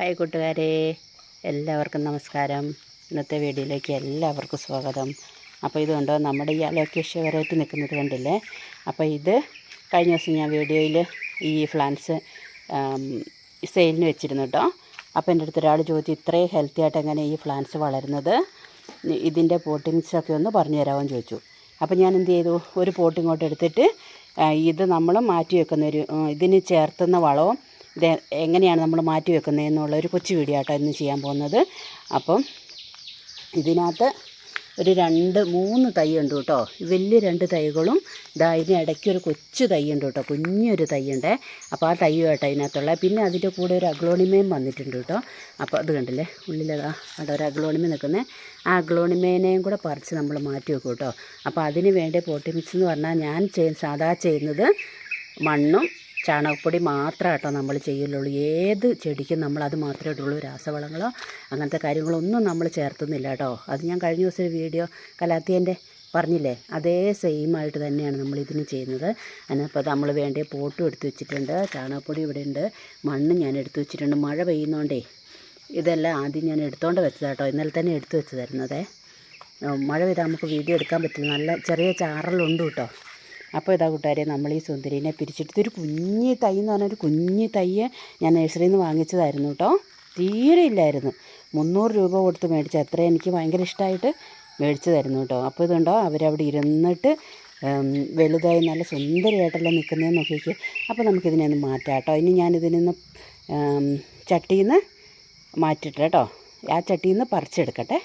Hi കൂട്ടുകാരെ എല്ലാവർക്കും നമസ്കാരം. ഇന്നത്തെ വീഡിയോയിലേക്ക് എല്ലാവർക്കും സ്വാഗതം. അപ്പോൾ ഇതുകൊണ്ട് നമ്മുടെ ഈ അലോക്കേഷ്യ വെറൈറ്റി നിൽക്കുന്നത് കണ്ടില്ലേ? അപ്പോൾ ഇത് കഴിഞ്ഞ ദിവസം ഞാൻ വീഡിയോയിൽ ഈ ഫ്ലാൻസ് സെയിലിന് വെച്ചിരുന്നു കേട്ടോ. അപ്പോൾ എന്റെ അടുത്ത് ഒരാൾ ചോദിച്ചു ഇത്രയും ഹെൽത്തി ആയിട്ട് എങ്ങനെ ഈ ഫ്ലാൻസ് വളരുന്നത്? ഇതിന്റെ പോട്ടിങ്സൊക്കെ ഒന്ന് പറഞ്ഞു തരാമെന്ന് ചോദിച്ചു. അപ്പോൾ ഞാൻ എന്ത് ചെയ്തു? ഒരു പോട്ടിങ്ങോട്ട് എടുത്തിട്ട് ഇത് നമ്മൾ മാറ്റി വെക്കുന്ന ഒരു ഇതിന് ചേർത്തുന്ന വളവും ഇത് എങ്ങനെയാണ് നമ്മൾ മാറ്റി വെക്കുന്നത് എന്നുള്ള ഒരു കൊച്ചു വീഡിയോ ആട്ടോ ഇന്ന് ചെയ്യാൻ പോകുന്നത്. അപ്പം ഇതിനകത്ത് ഒരു രണ്ട് മൂന്ന് തൈ ഉണ്ട് കേട്ടോ. വലിയ രണ്ട് തൈകളും ഇതാ ഇതിന് ഇടയ്ക്ക് ഒരു കൊച്ചു തൈ ഉണ്ട് കേട്ടോ. കുഞ്ഞൊരു തൈ ഉണ്ട്. അപ്പോൾ ആ തൈ കേട്ടോ ഇതിനകത്തുള്ള. പിന്നെ അതിന്റെ കൂടെ ഒരു അഗ്ലോണിമയും വന്നിട്ടുണ്ട് കേട്ടോ. അപ്പോൾ അത് കണ്ടില്ലേ? ഉള്ളിലതാ അവിടെ ഒരു അഗ്ലോണിമ നിൽക്കുന്നത് ആ അഗ്ലോണിമേനെയും കൂടെ പറിച്ച് നമ്മൾ മാറ്റി വെക്കും കേട്ടോ. അപ്പോൾ അതിന് വേണ്ടി പോട്ടി മിക്സ് എന്ന് പറഞ്ഞാൽ ഞാൻ ചെയ്യുന്ന സാധാ ചെയ്യുന്നത് മണ്ണും ചാണകപ്പൊടി മാത്രം കേട്ടോ നമ്മൾ ചെയ്യലുള്ളൂ ഏത് ചെടിക്കും നമ്മൾ അത് മാത്രമേ ഇടുള്ളൂ. രാസവളങ്ങളോ അങ്ങനത്തെ കാര്യങ്ങളൊന്നും നമ്മൾ ചേർത്തുന്നില്ല കേട്ടോ. അത് ഞാൻ കഴിഞ്ഞ ദിവസം ഒരു വീഡിയോ കലാത്തിയന്റെ പറഞ്ഞില്ലേ? അതേ സെയിം ആയിട്ട് തന്നെയാണ് നമ്മൾ ഇതിന് ചെയ്യുന്നത്. അതിനപ്പോൾ നമ്മൾ വേണ്ടിയ പോട്ടും എടുത്തു വെച്ചിട്ടുണ്ട്. ചാണകപ്പൊടി ഇവിടെ ഉണ്ട്. മണ്ണ് ഞാൻ എടുത്തു വെച്ചിട്ടുണ്ട്. മഴ പെയ്യുന്നോണ്ടേ ഇതെല്ലാം ആദ്യം ഞാൻ എടുത്തോണ്ട് കേട്ടോ. ഇന്നലെ തന്നെ എടുത്തു വെച്ചതായിരുന്നതേ മഴ പെയ്താൽ നമുക്ക് വീഡിയോ എടുക്കാൻ പറ്റില്ല. നല്ല ചെറിയ ചാറലുണ്ട് കേട്ടോ. അപ്പോൾ ഇതാ കൂട്ടുകാരെ നമ്മൾ ഈ സുന്ദരീനെ പിരിച്ചിട്ട് ഇതൊരു കുഞ്ഞ് തൈ എന്ന് പറഞ്ഞാൽ ഒരു കുഞ്ഞ് തൈയെ ഞാൻ നഴ്സറിയിൽ നിന്ന് വാങ്ങിച്ചതായിരുന്നു കേട്ടോ. തീരെ ഇല്ലായിരുന്നു. മുന്നൂറ് രൂപ കൊടുത്ത് മേടിച്ച അത്ര എനിക്ക് ഭയങ്കര ഇഷ്ടമായിട്ട് മേടിച്ചതായിരുന്നു കേട്ടോ. അപ്പോൾ ഇതുണ്ടോ അവരവിടെ ഇരുന്നിട്ട് വലുതായി നല്ല സുന്ദരമായിട്ടല്ലേ നിൽക്കുന്നതെന്ന് നോക്കിക്കേ അപ്പോൾ നമുക്കിതിനെ ഒന്ന് മാറ്റാം കേട്ടോ. ഇനി ഞാനിതിനൊന്ന് ഉം, ചട്ടിയിൽ നിന്ന് മാറ്റിട്ട് കേട്ടോ. ആ ചട്ടിയിൽ നിന്ന് പറിച്ചെടുക്കട്ടെ.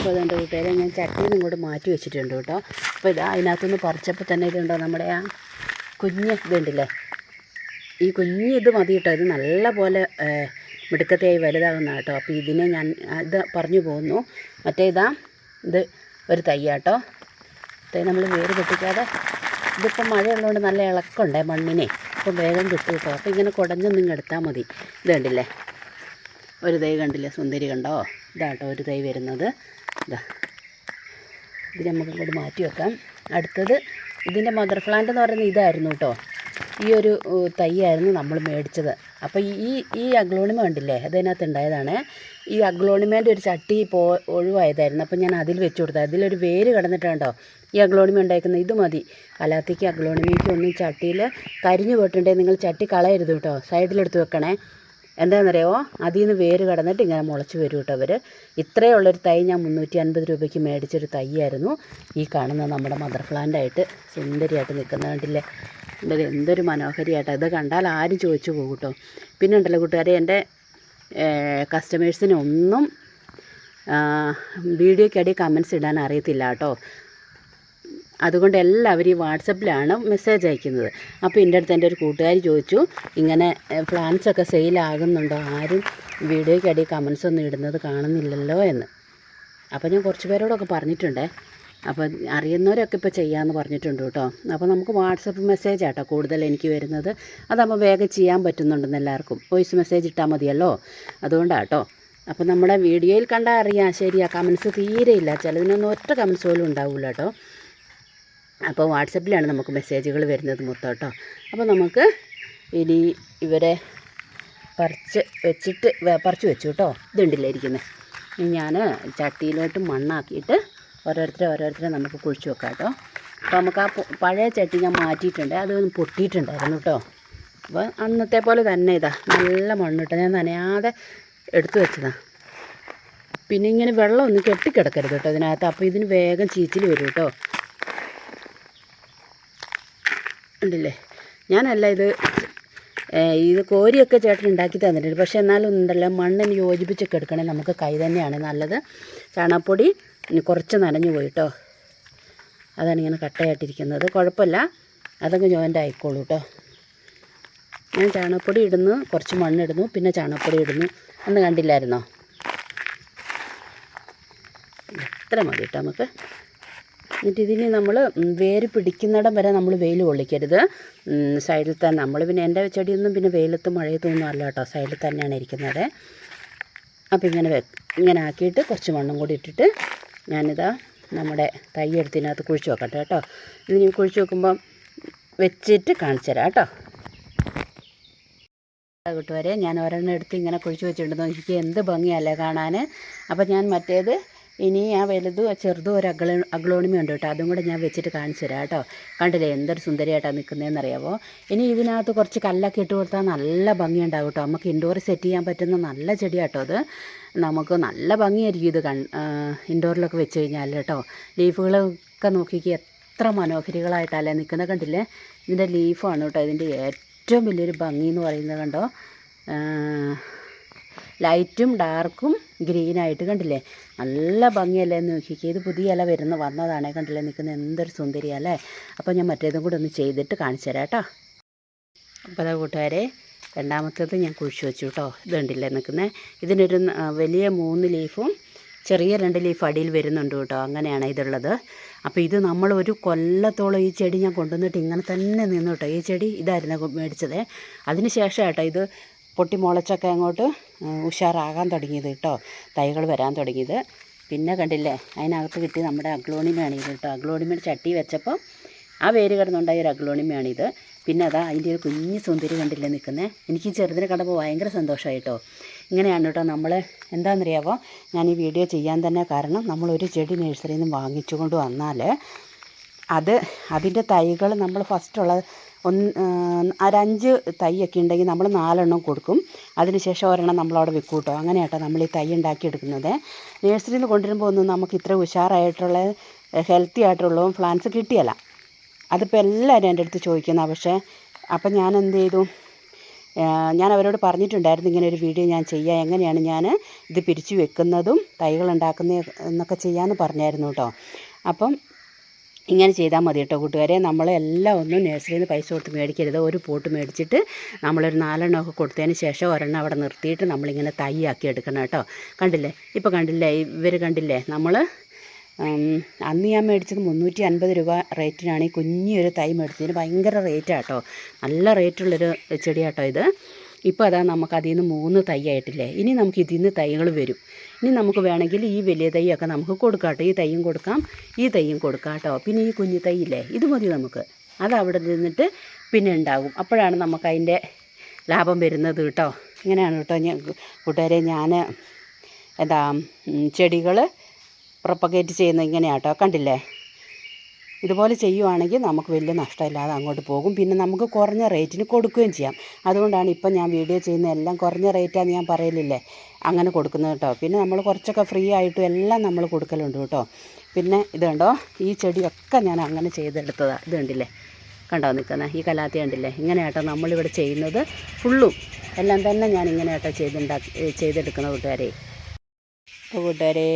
അപ്പോൾ അതുകൊണ്ട് കൂട്ടുകാരെ ഞാൻ ചട്ടിയിൽ ഇങ്ങോട്ട് മാറ്റി വെച്ചിട്ടുണ്ട് കേട്ടോ. അപ്പോൾ ഇതാ അതിനകത്തുനിന്ന് പറിച്ചപ്പോൾ തന്നെ ഇതുണ്ടോ നമ്മുടെ ആ കുഞ്ഞ് ഇതുണ്ടല്ലേ ഈ കുഞ്ഞ് ഇത് മതി കേട്ടോ. ഇത് നല്ല പോലെ മിടുക്കത്തെയായി വലുതാകുന്ന കേട്ടോ. അപ്പോൾ ഇതിനെ ഞാൻ ഇത് പറഞ്ഞു പോകുന്നു മറ്റേ ഇതാ ഇത് ഒരു തയ്യാട്ടോ തൈ നമ്മൾ വേര് പൊട്ടിക്കാതെ ഇതിപ്പോൾ മഴയുള്ളതുകൊണ്ട് നല്ല ഇളക്കമുണ്ടേ മണ്ണിനെ. അപ്പോൾ വേഗം കിട്ടും കേട്ടോ. അപ്പോൾ ഇങ്ങനെ കുടഞ്ഞൊന്നും എടുത്താൽ മതി. ഇത് കണ്ടില്ലേ? ഒരു തൈ കണ്ടില്ലേ? സുന്ദരി കണ്ടോ? ഇതാട്ടോ ഒരു തൈ വരുന്നത്. ഇതാ ഇത് നമുക്ക് ഇങ്ങോട്ട് മാറ്റി വെക്കാം. അടുത്തത് ഇതിന്റെ മദർ പ്ലാന്റ് എന്ന് പറയുന്നത് ഇതായിരുന്നു കേട്ടോ. ഈ ഒരു തൈയായിരുന്നു നമ്മൾ മേടിച്ചത്. അപ്പോൾ ഈ ഈ അഗ്ലോണിമ ഉണ്ടല്ലേ അതിനകത്ത് ഉണ്ടായതാണ്. ഈ അഗ്ലോണിമേന്റെ ഒരു ചട്ടി പോ ഒഴിവായതായിരുന്നു. അപ്പോൾ ഞാൻ അതിൽ വെച്ച് കൊടുത്തത്. അതിലൊരു വേര് കിടന്നിട്ടുണ്ടോ ഈ അഗ്ലോണിമ ഉണ്ടാക്കുന്നത്. ഇത് മതി. അല്ലാത്തേക്ക് അഗ്ലോണിമയ്ക്ക് ഒന്നും ചട്ടിയിൽ കരിഞ്ഞു പോയിട്ടുണ്ടെങ്കിൽ നിങ്ങൾ ചട്ടി കളയരുത് കേട്ടോ. സൈഡിലെടുത്ത് വെക്കണേ. എന്താണെന്നറിയാമോ അതിൽ നിന്ന് വേര് കടന്നിട്ട് ഇങ്ങനെ മുളച്ച് വരും കേട്ടോ അവർ ഇത്രയുള്ളൊരു തൈ ഞാൻ മുന്നൂറ്റി അൻപത് രൂപയ്ക്ക് മേടിച്ചൊരു തൈയായിരുന്നു. ഈ കാണുന്ന നമ്മുടെ മദർ പ്ലാന്റായിട്ട് സുന്ദരിയായിട്ട് നിൽക്കുന്ന കണ്ടില്ലേ? ഇത് എന്തൊരു മനോഹരിയായിട്ട്. ഇത് കണ്ടാൽ ആരും ചോദിച്ചു പോകും കേട്ടോ. പിന്നെ ഉണ്ടല്ലോ കൂട്ടുകാരെ എന്റെ കസ്റ്റമേഴ്സിനൊന്നും വീഡിയോയ്ക്കടി കമൻസ് ഇടാൻ അറിയത്തില്ല കേട്ടോ. അതുകൊണ്ട് എല്ലാവരും ഈ വാട്സപ്പിലാണ് മെസ്സേജ് അയക്കുന്നത്. അപ്പോൾ എന്റെ അടുത്ത് എന്റെ ഒരു കൂട്ടുകാരി ചോദിച്ചു ഇങ്ങനെ പ്ലാൻസ് ഒക്കെ സെയിലാകുന്നുണ്ടോ ആരും വീഡിയോയ്ക്കടി കമൻസ് ഒന്നും ഇടുന്നത് കാണുന്നില്ലല്ലോ എന്ന്. അപ്പോൾ ഞാൻ കുറച്ച് പേരോടൊക്കെ പറഞ്ഞിട്ടുണ്ടേ. അപ്പോൾ അറിയുന്നവരൊക്കെ ഇപ്പോൾ ചെയ്യാമെന്ന് പറഞ്ഞിട്ടുണ്ട് കേട്ടോ. അപ്പോൾ നമുക്ക് വാട്സപ്പ് മെസ്സേജ് ആട്ടോ കൂടുതൽ എനിക്ക് വരുന്നത്. അതാകുമ്പോൾ വേഗം ചെയ്യാൻ പറ്റുന്നുണ്ടെന്ന് എല്ലാവർക്കും. വോയിസ് മെസ്സേജ് ഇട്ടാൽ മതിയല്ലോ? അതുകൊണ്ടാട്ടോ. അപ്പോൾ നമ്മുടെ വീഡിയോയിൽ കണ്ടാൽ അറിയാം. ശരിയാ കമൻസ് തീരെയില്ല ചിലതിനൊന്നും ഒറ്റ കമൻസ് പോലും ഉണ്ടാവില്ല കേട്ടോ. അപ്പോൾ വാട്സപ്പിലാണ് നമുക്ക് മെസ്സേജുകൾ വരുന്നത് മൊത്തം അപ്പോൾ നമുക്ക് ഇനി ഇവരെ പറിച്ച് വെച്ചിട്ട് പറിച്ച് വെച്ചു കേട്ടോ. ഇതുണ്ടല്ലേ ഇരിക്കുന്നത് ഞാൻ ചട്ടിയിലോട്ട് മണ്ണാക്കിയിട്ട് ഓരോരുത്തരെ ഓരോരുത്തരെ നമുക്ക് കുഴിച്ച് വെക്കാം കേട്ടോ. അപ്പോൾ നമുക്ക് ആ പഴയ ചട്ടി ഞാൻ മാറ്റിയിട്ടുണ്ട്. അത് പൊട്ടിയിട്ടുണ്ടായിരുന്നു കേട്ടോ. അപ്പോൾ അന്നത്തെ പോലെ തന്നെ ഇതാ നല്ല മണ്ണിട്ട്. ഞാൻ നനയാതെ എടുത്തു വെച്ചതാണ് പിന്നെ ഇങ്ങനെ വെള്ളം ഒന്നും കെട്ടിക്കിടക്കരുത് കേട്ടോ ഇതിനകത്ത്. അപ്പോൾ ഇതിന് വേഗം ചീച്ചിൽ വരും കേട്ടോ. ഉണ്ടല്ലേ? ഞാനല്ല ഇത് ഇത് കോരിയൊക്കെ ചേട്ടൻ ഉണ്ടാക്കി തന്നിട്ടുണ്ട്. പക്ഷെ എന്നാലും ഉണ്ടല്ലോ മണ്ണിന് യോജിപ്പിച്ചൊക്കെ എടുക്കണേ നമുക്ക് കൈ തന്നെയാണ് നല്ലത്. ചാണകപ്പൊടി കുറച്ച് നനഞ്ഞു പോയി കേട്ടോ അതാണ് ഇങ്ങനെ കട്ടയായിട്ടിരിക്കുന്നത്. കുഴപ്പമില്ല. അതങ്ങ് ജോയിന്റ് ആയിക്കോളൂ കേട്ടോ ഞാൻ ചാണകപ്പൊടി ഇടുന്നു കുറച്ച് മണ്ണിടുന്നു പിന്നെ ചാണകപ്പൊടി ഇടുന്നു. അന്ന് കണ്ടില്ലായിരുന്നോ? എത്ര മതി കേട്ടോ നമുക്ക്? എന്നിട്ട് ഇതിന് നമ്മൾ വേര് പിടിക്കുന്നിടം വരെ നമ്മൾ വെയിൽ കൊള്ളിക്കരുത്. സൈഡിൽ തന്നെ നമ്മൾ പിന്നെ എന്റെ ചെടിയൊന്നും പിന്നെ വെയിലത്ത് മഴയത്തും ഒന്നും അല്ല കേട്ടോ. സൈഡിൽ തന്നെയാണ് ഇരിക്കുന്നത്. അപ്പോൾ ഇങ്ങനെ വെ ഇങ്ങനെ ആക്കിയിട്ട് കുറച്ച് മണ്ണും കൂടി ഇട്ടിട്ട് ഞാനിതാ നമ്മുടെ തൈ എടുത്തിനകത്ത് കുഴിച്ച് വെക്കട്ടെ കേട്ടോ. ഇതിന് കുഴിച്ച് വെക്കുമ്പം വെച്ചിട്ട് കാണിച്ചു തരാം കേട്ടോ. കൂട്ടുകാരെ ഞാൻ ഒരെണ്ണം എടുത്ത് ഇങ്ങനെ കുഴിച്ച് വെച്ചിട്ടുണ്ട് എനിക്ക് എന്ത് ഭംഗിയല്ലേ കാണാൻ. അപ്പം ഞാൻ മറ്റേത് ഇനി ആ വലുതും ചെറുതും ഒരു അഗ്ലോ അഗ്ലോണിമ ഉണ്ട് കേട്ടോ. അതും കൂടെ ഞാൻ വെച്ചിട്ട് കാണിച്ചു തരാം കേട്ടോ. കണ്ടില്ലേ എന്തൊരു സുന്ദരിയായിട്ടാണ് നിൽക്കുന്നതെന്ന് അറിയാമോ ഇനി ഇതിനകത്ത് കുറച്ച് കല്ലൊക്കെ ഇട്ട് കൊടുത്താൽ നല്ല ഭംഗിയുണ്ടാവും കേട്ടോ. നമുക്ക് ഇൻഡോർ സെറ്റ് ചെയ്യാൻ പറ്റുന്ന നല്ല ചെടിയാട്ടോ അത്. നമുക്ക് നല്ല ഭംഗിയായിരിക്കും ഇത് കൺ ഇൻഡോറിലൊക്കെ വെച്ച് കഴിഞ്ഞാൽ കേട്ടോ. ലീഫുകളൊക്കെ നോക്കിക്കുക എത്ര മനോഹരികളായിട്ടല്ലേ നിൽക്കുന്നത് കണ്ടില്ലേ? ഇതിന്റെ ലീഫാണ് കേട്ടോ. ഇതിന്റെ ഏറ്റവും വലിയൊരു ഭംഗി എന്ന് പറയുന്നത് കണ്ടോ? ലൈറ്റും ഡാർക്കും ഗ്രീനായിട്ട് കണ്ടില്ലേ? നല്ല ഭംഗിയല്ലേ എന്ന് നോക്കിക്കേ. ഇത് പുതിയ ഇല വരുന്ന വന്നതാണ് കണ്ടില്ലേ? നിൽക്കുന്ന എന്തൊരു സുന്ദരിയല്ലേ അപ്പോൾ ഞാൻ മറ്റേതും കൂടെ ഒന്ന് ചെയ്തിട്ട് കാണിച്ചു തരാം കേട്ടോ. അപ്പോൾ അതാ കൂട്ടുകാരെ രണ്ടാമത്തേത് ഞാൻ കുഴിച്ചു വെച്ചു കേട്ടോ. ഇത് കണ്ടില്ലേ നിൽക്കുന്നത് ഇതിനൊരു വലിയ മൂന്ന് ലീഫും ചെറിയ രണ്ട് ലീഫ് അടിയിൽ വരുന്നുണ്ട് കേട്ടോ. അങ്ങനെയാണ് ഇതുള്ളത്. അപ്പോൾ ഇത് നമ്മൾ ഒരു കൊല്ലത്തോളം ഈ ചെടി ഞാൻ കൊണ്ടുവന്നിട്ട് ഇങ്ങനെ തന്നെ നിന്നു കേട്ടോ. ഈ ചെടി ഇതായിരുന്നു മേടിച്ചത്. അതിന് ശേഷം കേട്ടോ ഇത് പൊട്ടി മുളച്ചൊക്കെ അങ്ങോട്ട് ഉഷാറാകാൻ തുടങ്ങിയത് കേട്ടോ. തൈകൾ വരാൻ തുടങ്ങിയത്. പിന്നെ കണ്ടില്ലേ അതിനകത്ത് കിട്ടി നമ്മുടെ അഗ്ലോണിമയാണിത് കേട്ടോ. അഗ്ലോണിമയുടെ ചട്ടി വെച്ചപ്പോൾ ആ വേര് കിടന്നുണ്ടായ ഒരു അഗ്ലോണിമയാണിത്. പിന്നെ അതാ അതിന്റെ ഒരു കുഞ്ഞ് സുന്ദരി കണ്ടില്ലേ നിൽക്കുന്നത് എനിക്ക് ചെറുതിനെ കണ്ടപ്പോൾ ഭയങ്കര സന്തോഷമായി കേട്ടോ. ഇങ്ങനെയാണ് കേട്ടോ നമ്മൾ എന്താണെന്നറിയാമോ ഞാൻ ഈ വീഡിയോ ചെയ്യാൻ തന്നെ കാരണം നമ്മളൊരു ചെടി നഴ്സറിയിൽ നിന്ന് വാങ്ങിച്ചുകൊണ്ട് വന്നാൽ അത് അതിന്റെ തൈകൾ നമ്മൾ ഫസ്റ്റുള്ള ഒന്ന് ഒരഞ്ച് തൈയൊക്കെ ഉണ്ടെങ്കിൽ നമ്മൾ നാലെണ്ണം കൊടുക്കും. അതിനുശേഷം ഒരെണ്ണം നമ്മളവിടെ വെക്കും കേട്ടോ. അങ്ങനെയാട്ടോ നമ്മൾ ഈ തൈ ഉണ്ടാക്കിയെടുക്കുന്നത് നേഴ്സറിയിൽ നിന്ന് കൊണ്ടുവരുമ്പോൾ ഒന്നും നമുക്ക് ഇത്ര ഉഷാറായിട്ടുള്ള ഹെൽത്തി ആയിട്ടുള്ള പ്ലാന്റ്സ് കിട്ടിയല്ല. അതിപ്പോൾ എല്ലാവരും എന്റെ അടുത്ത് ചോദിക്കുന്ന പക്ഷേ അപ്പം ഞാൻ എന്ത് ചെയ്തു? ഞാൻ അവരോട് പറഞ്ഞിട്ടുണ്ടായിരുന്നു ഇങ്ങനെ ഒരു വീഡിയോ ഞാൻ ചെയ്യാം. എങ്ങനെയാണ് ഞാൻ ഇത് പിരിച്ചു വെക്കുന്നതും തൈകൾ ഉണ്ടാക്കുന്ന എന്നൊക്കെ ചെയ്യാമെന്ന് പറഞ്ഞായിരുന്നു കേട്ടോ. അപ്പം ഇങ്ങനെ ചെയ്താൽ മതി കേട്ടോ കൂട്ടുകാരെ. നമ്മളെല്ലാം ഒന്നും നഴ്സറിയിൽ നിന്ന് പൈസ കൊടുത്ത് മേടിക്കരുത്. ഒരു പോട്ട് മേടിച്ചിട്ട് നമ്മളൊരു നാലെണ്ണമൊക്കെ കൊടുത്തതിന് ശേഷം ഒരെണ്ണം അവിടെ നിർത്തിയിട്ട് നമ്മളിങ്ങനെ തൈ ആക്കി എടുക്കണം കേട്ടോ. കണ്ടില്ലേ? ഇപ്പോൾ കണ്ടില്ലേ? ഇവർ കണ്ടില്ലേ? നമ്മൾ അന്ന് ഞാൻ മേടിച്ചത് മുന്നൂറ്റി അൻപത് രൂപ റേറ്റിനാണ്. ഈ കുഞ്ഞൊരു തൈ മേടിച്ചതിന് ഭയങ്കര റേറ്റാട്ടോ നല്ല റേറ്റുള്ളൊരു ചെടിയാട്ടോ ഇത്. ഇപ്പോൾ അതാ നമുക്ക് അതിൽ നിന്ന് മൂന്ന് തൈ ആയിട്ടില്ലേ? ഇനി നമുക്ക് ഇതിൽ നിന്ന് തൈകൾ വരും. ഇനി നമുക്ക് വേണമെങ്കിൽ ഈ വലിയ തൈയൊക്കെ നമുക്ക് കൊടുക്കാം ഈ തൈയും കൊടുക്കാം ഈ തൈയും കൊടുക്കാം കേട്ടോ പിന്നെ ഈ കുഞ്ഞു തൈ ഇല്ലേ? ഇത് മതി നമുക്ക്. അത് അവിടെ നിന്നിട്ട് പിന്നെ ഉണ്ടാകും. അപ്പോഴാണ് നമുക്ക് അതിന്റെ ലാഭം വരുന്നത് കേട്ടോ. ഇങ്ങനെയാണ് കേട്ടോ ഞാൻ കൂട്ടുകാരെ ഞാൻ എന്താ ചെടികൾ പ്രൊപ്പഗേറ്റ് ചെയ്യുന്നത് ഇങ്ങനെയാട്ടോ. കണ്ടില്ലേ? ഇതുപോലെ ചെയ്യുവാണെങ്കിൽ നമുക്ക് വലിയ നഷ്ടമില്ലാതെ അങ്ങോട്ട് പോകും. പിന്നെ നമുക്ക് കുറഞ്ഞ റേറ്റിന് കൊടുക്കുകയും ചെയ്യാം. അതുകൊണ്ടാണ് ഇപ്പം ഞാൻ വീഡിയോ ചെയ്യുന്ന എല്ലാം കുറഞ്ഞ റേറ്റാന്ന് ഞാൻ പറയലില്ലേ? അങ്ങനെ കൊടുക്കുന്നത് കേട്ടോ. പിന്നെ നമ്മൾ കുറച്ചൊക്കെ ഫ്രീ ആയിട്ടും എല്ലാം നമ്മൾ കൊടുക്കലുണ്ട് കേട്ടോ. പിന്നെ ഇത് കണ്ടോ? ഈ ചെടിയൊക്കെ ഞാൻ അങ്ങനെ ചെയ്തെടുത്തതാണ് ഇത് കണ്ടില്ലേ? കണ്ടോ നിൽക്കുന്നത് ഈ കലാത്തി കണ്ടില്ലേ? ഇങ്ങനെയാട്ടോ നമ്മളിവിടെ ചെയ്യുന്നത്. ഫുള്ളും എല്ലാം തന്നെ ഞാൻ ഇങ്ങനെയാട്ടോ ചെയ്തുണ്ടാക്കി ചെയ്തെടുക്കുന്ന കൂട്ടുകാരെ. അപ്പോൾ കൂട്ടുകാരെ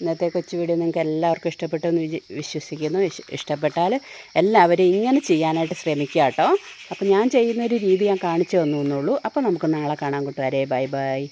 ഇന്നത്തെ കൊച്ചു വീഡിയോ നിങ്ങൾക്ക് എല്ലാവർക്കും ഇഷ്ടപ്പെട്ടെന്ന് വിശ്വസിക്കുന്നു. വിശ്- ഇഷ്ടപ്പെട്ടാൽ എല്ലാവരും ഇങ്ങനെ ചെയ്യാനായിട്ട് ശ്രമിക്കുക കേട്ടോ. അപ്പോൾ ഞാൻ ചെയ്യുന്നൊരു രീതി ഞാൻ കാണിച്ചു തന്നു എന്നുള്ളൂ. അപ്പോൾ നമുക്ക് നാളെ കാണാൻ കൂട്ടുകാരെ. Bye bye.